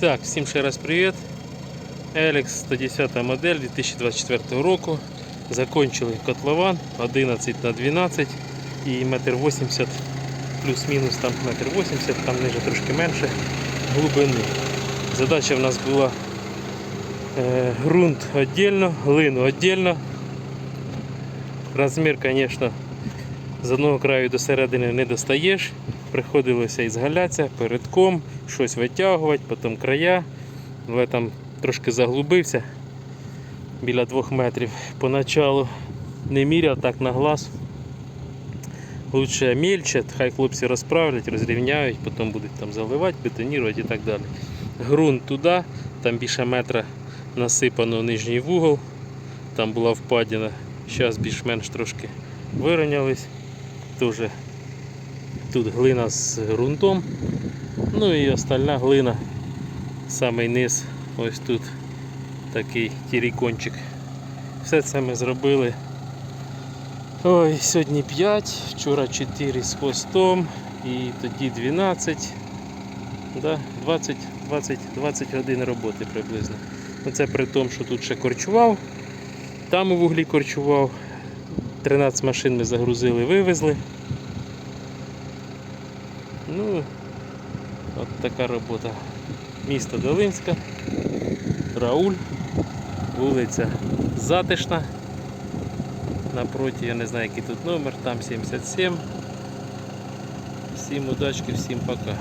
Так, всім ще раз привіт. Elix 110 модель 2024 року. Закончили котлован 11 на 12 і метр 80 плюс-мінус там метр 80, там ниже трошки менше глибини. Задача в нас була е, ґрунт віддільно, глину віддільно. Розмір, звісно, з одного краю до середини не достаєш. Приходилося ізгалятися передком, щось витягувати, потім края. Але там трошки заглубився біля двох метрів. Поначалу не міряв так на глаз. Лучше мельче, хай хлопці розправлять, розрівняють, потім будуть там заливати, бетонувати і так далі. Грунт туди, там більше метра насипано нижній вугол, там була впадина. Зараз більш-менш трошки вирівнялись. Тоже тут глина з ґрунтом. Ну і остальна глина, самий низ, ось тут такий тірікончик. Все це ми зробили. Ой, сьогодні 5, вчора 4 з хвостом і тоді 12. Да, 20, 20, 20 годин роботи приблизно. Ну, Це при тому, що тут ще корчував, там у вуглі корчував. 13 машин ми загрузили, вивезли. Ну, от така робота. Місто Долинська, Рауль, вулиця Затишна. Напроти, я не знаю, який тут номер, там 77. Всім удачки, всім пока.